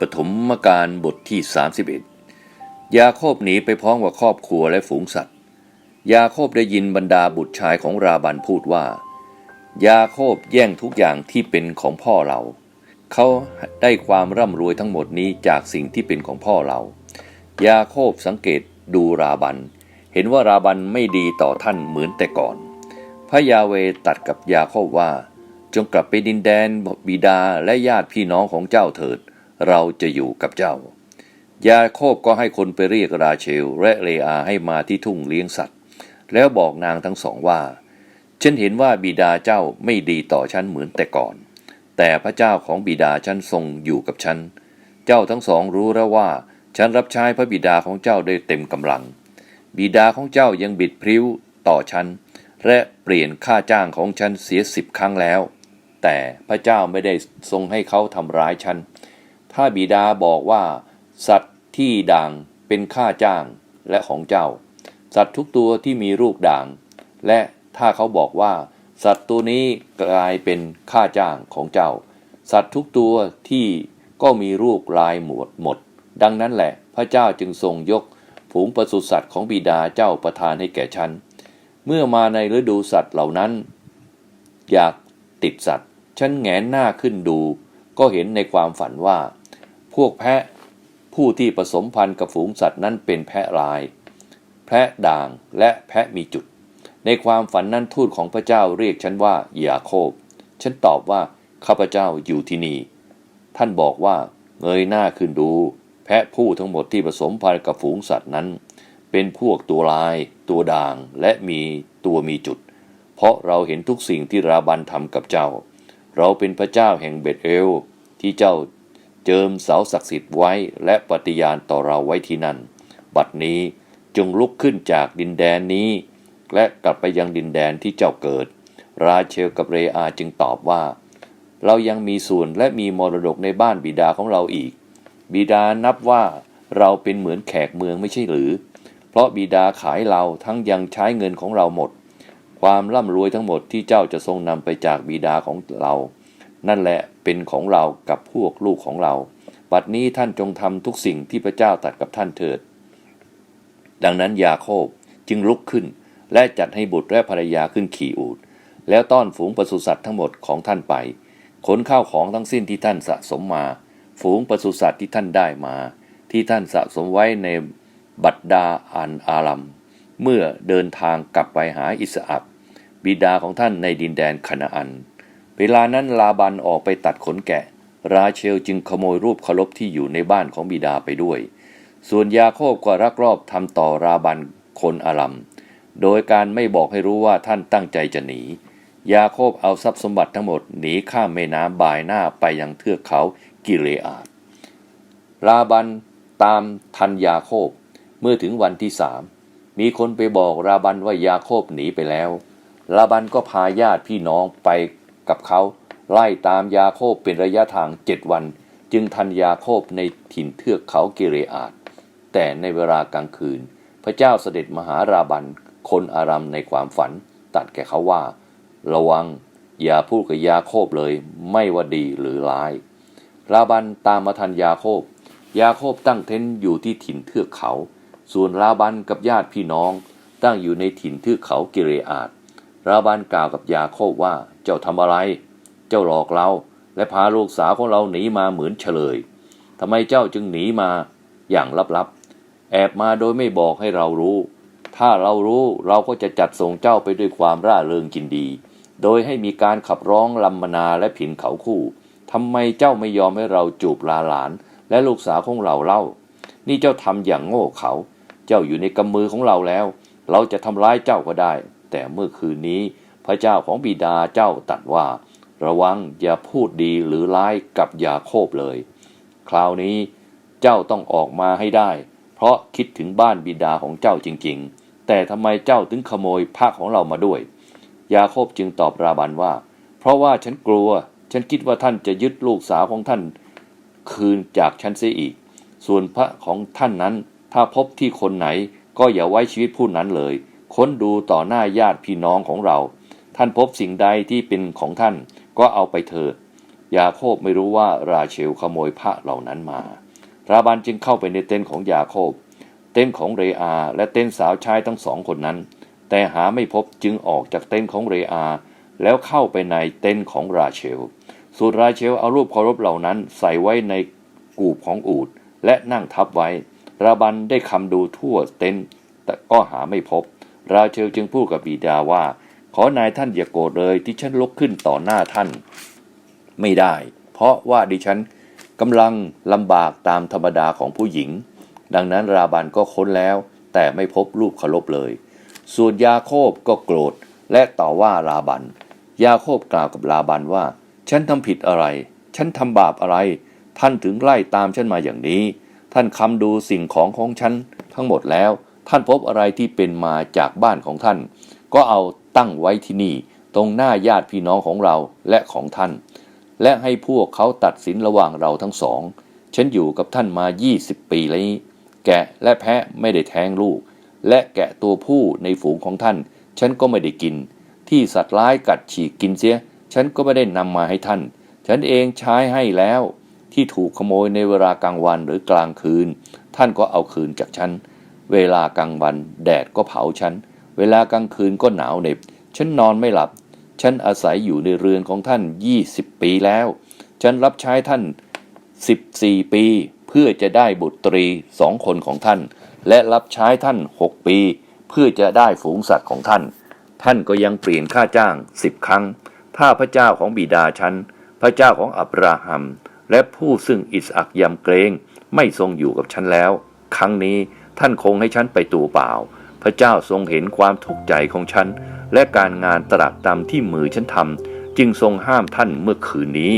ปฐมกาลบทที่ 31 ยาโคบหนีไปพร้อมกับครอบครัวและฝูงสัตว์ ยาโคบได้ยินบรรดาบุตรชายของราบันพูดว่า ยาโคบแย่งทุกอย่างที่เป็นของพ่อเรา เขาได้ความร่ำรวยทั้งหมดนี้จากสิ่งที่เป็นของพ่อเรา ยาโคบสังเกตดูราบัน เห็นว่าราบันไม่ดีต่อท่านเหมือนแต่ก่อน พระยาเวตัดกับยาโคบว่า จงกลับไปดินแดนบิดาและญาติพี่น้องของเจ้าเถิด เราจะอยู่กับเจ้า ยาโคบก็ให้คนไปเรียกราเชลและเลอาให้มาที่ทุ่งเลี้ยงสัตว์ แล้วบอกนางทั้งสองว่า ฉันเห็นว่าบิดาเจ้าไม่ดีต่อฉันเหมือนแต่ก่อน แต่พระเจ้าของบิดาฉันทรงอยู่กับฉัน เจ้าทั้งสองรู้แล้วว่า ฉันรับใช้พระบิดาของเจ้าได้เต็มกำลัง บิดาของเจ้ายังบิดพริ้วต่อฉันและเปลี่ยนค่าจ้างของฉันเสียสิบครั้งแล้ว แต่พระเจ้าไม่ได้ทรงให้เขาทำร้ายฉัน ถ้าบิดาบอกว่า สัตว์ที่ด่างเป็นค่าจ้างและของเจ้า สัตว์ทุกตัวที่มีลูกด่าง และถ้าเขาบอกว่า สัตว์ตัวนี้กลายเป็นค่าจ้างของเจ้า สัตว์ทุกตัวที่ก็มีลูกลายหมดหมด ดังนั้นแหละ พระเจ้าจึงทรงยก ฝูงปศุสัตว์ของบิดาเจ้าประทานให้แก่ฉัน เมื่อมาในฤดูสัตว์เหล่านั้น อยากติดสัตว์ ฉันแงนหน้าขึ้นดู ก็เห็นในความฝันว่า พวกแพะผู้ที่ผสมพันธุ์กับฝูงสัตว์นั้นเป็นแพะลาย แพะด่างและแพะมีจุด ในความฝันนั้นทูตของพระเจ้าเรียกฉันว่ายาโคบ ฉันตอบว่าข้าพเจ้าอยู่ที่นี่ ท่านบอกว่าเงยหน้าขึ้นดู แพะผู้ทั้งหมดที่ผสมพันธุ์กับฝูงสัตว์นั้น เป็นพวกตัวลาย ตัวด่างและมีตัวมีจุด เพราะเราเห็นทุกสิ่งที่ราบันทำกับเจ้า เราเป็นพระเจ้าแห่งเบตเอลที่เจ้า เจิมเสาศักดิ์สิทธิ์ไว้และปฏิญาณต่อเราไว้ที่นั่น บัดนี้จงลุกขึ้นจากดินแดนนี้ และกลับไปยังดินแดนที่เจ้าเกิด ราเชลกับเรอาจึงตอบว่า เรายังมีส่วนและมีมรดกในบ้านบิดาของเราอีก บิดานับว่าเราเป็นเหมือนแขกเมืองไม่ใช่หรือ เพราะบิดาขายเราทั้งยังใช้เงินของเราหมด ความร่ำรวยทั้งหมดที่เจ้าจะทรงนำไปจากบิดาของเรา นั่นแหละเป็นของเรากับพวกลูกของเรา บัดนี้ท่านจงทำทุกสิ่งที่พระเจ้าตัดกับท่านเถิด ดังนั้นยาโคบจึงลุกขึ้น และจัดให้บุตรและภรรยาขึ้นขี่อูฐแล้วต้อนฝูงปศุสัตว์ทั้งหมดของท่านไป ขนข้าวของทั้งสิ้นที่ท่านสะสมมา ฝูงปศุสัตว์ที่ท่านได้มา ที่ท่านสะสมไว้ในบัดดาอันอารัม เมื่อเดินทางกลับไปหาอิสอับบิดาของท่านในดินแดนคณาอัน เวลานั้นลาบันออกไปตัดขนแกะ ราเชลจึงขโมยรูปเคารพที่อยู่ในบ้านของบิดาไปด้วย ส่วนยาโคบก็รักรอบทำต่อราบันคนอารัมโดยการไม่บอกให้รู้ว่าท่านตั้งใจจะหนี ยาโคบเอาทรัพย์สมบัติทั้งหมดหนีข้ามแม่น้ำบายหน้าไปยังเทือกเขากิเลอาดลาบันตามทันยาโคบ เมื่อถึงวันที่สามมีคนไปบอกราบันว่ายาโคบหนีไปแล้วลาบันก็พาญาติพี่น้องไป กับเขา ไล่ตามยาโคบเป็นระยะทางเจ็ดวัน จึงทันยาโคบในถิ่นเทือกเขาเกเรอาดแต่ในเวลากลางคืน พระเจ้าเสด็จมหาราบัน คนอารัมในความฝัน ตัดแก่เขาว่า ระวังอย่าพูดกับยาโคบเลยไม่ว่าดีหรือร้าย ราบันตามมาทันยาโคบ ยาโคบตั้งเต็นท์อยู่ที่ถิ่นเทือกเขา ส่วนราบันกับญาติพี่น้อง ตั้งอยู่ในถิ่นเทือกเขากิเรอาด ราบันกล่าวกับยาโคบว่าเจ้าทำอะไร เจ้าหลอกเรา และพาลูกสาวของเราหนีมาเหมือนเฉลยทำไมเจ้าจึงหนีมาอย่างลับๆ แอบมาโดยไม่บอกให้เรารู้ ถ้าเรารู้เราก็จะจัดส่งเจ้าไปด้วยความร่าเริงกินดี โดยให้มีการขับร้องลำมนาและผินเขาคู่ทำไมเจ้าไม่ยอมให้เราจูบลาหลาน และลูกสาวของเราเล่า นี่เจ้าทำอย่างโง่เขา เจ้าอยู่ในกำมือของเราแล้ว เราจะทำร้ายเจ้าก็ได้ แต่เมื่อคืนนี้พระเจ้าของบิดาเจ้าตรัสว่า ระวังอย่าพูดดีหรือร้ายกับยาโคบเลย คราวนี้เจ้าต้องออกมาให้ได้ เพราะคิดถึงบ้านบิดาของเจ้าจริง ๆ แต่ทำไมเจ้าถึงขโมยพระของเรามาด้วย ยาโคบจึงตอบราบันว่า เพราะว่าฉันกลัว ฉันคิดว่าท่านจะยึดลูกสาวของท่าน คืนจากฉันเสียอีก ส่วนพระของท่านนั้น ถ้าพบที่คนไหนก็อย่าไว้ชีวิตผู้นั้นเลย ค้นดูต่อหน้าญาติพี่น้องของเรา ท่านพบสิ่งใดที่เป็นของท่านก็เอาไปเถิด ยาโคบไม่รู้ว่าราเชลขโมยพระเหล่านั้นมา ราบันจึงเข้าไปในเต็นท์ของยาโคบ เต็นท์ของเรอา และเต็นท์สาวใช้ทั้งสองคนนั้น แต่หาไม่พบจึงออกจากเต็นท์ของเรอา แล้วเข้าไปในเต็นท์ของราเชลส่วนราเชลเอารูปเคารพเหล่านั้นใส่ไว้ในกูบของอูดและนั่งทับไว้ ราบันได้คำดูทั่วเต็นท์แต่ก็หาไม่พบ ราเชลจึงพูดกับบิดาว่า ขอนายท่านอย่าโกรธเลยที่ฉันลุกขึ้นต่อหน้าท่าน ไม่ได้ เพราะว่าดิฉันกำลังลำบากตามธรรมดาของผู้หญิง ดังนั้นราบันก็ค้นแล้ว แต่ไม่พบรูปเคารพเลย ส่วนยาโคบก็โกรธและต่อว่าราบัน ยาโคบกล่าวกับลาบันว่า ฉันทำผิดอะไร ฉันทำบาปอะไร ท่านถึงไล่ตามฉันมาอย่างนี้ ท่านคำดูสิ่งของของฉันทั้งหมดแล้ว ท่านพบอะไรที่เป็นมาจากบ้านของท่าน ก็เอาตั้งไว้ที่นี่ ตรงหน้าญาติพี่น้องของเราและของท่าน และให้พวกเขาตัดสินระหว่างเราทั้งสอง ฉันอยู่กับท่านมา 20 ปีแล้วนี้แกะและแพะไม่ได้แท้งลูก และแกะตัวผู้ในฝูงของท่าน ฉันก็ไม่ได้กิน ที่สัตว์ร้ายกัดฉีกกินเสีย ฉันก็ไม่ได้นำมาให้ท่าน ฉันเองใช้ให้แล้ว ที่ถูกขโมยในเวลากลางวันหรือกลางคืน ท่านก็เอาคืนจากฉัน เวลากลางวันแดดก็เผาฉัน เวลากลางคืนก็หนาวเหน็บ ฉันนอนไม่หลับ ฉันอาศัยอยู่ในเรือนของท่าน 20 ปีแล้ว ฉันรับใช้ท่าน 14 ปี เพื่อจะได้บุตรีสองคนของท่าน และรับใช้ท่าน 6 ปี เพื่อจะได้ฝูงสัตว์ของท่าน ท่านก็ยังเปลี่ยนค่าจ้างสิบครั้ง ถ้าพระเจ้าของบิดาฉัน พระเจ้าของอับราฮัม และผู้ซึ่งอิสอักยำเกรงไม่ทรงอยู่กับฉันแล้ว ครั้งนี้ ท่านคงให้ฉันไปตัวเปล่า พระเจ้าทรงเห็นความทุกข์ใจของฉัน และการงานตรากตามที่มือฉันทำจึงทรงห้ามท่านเมื่อคืนนี้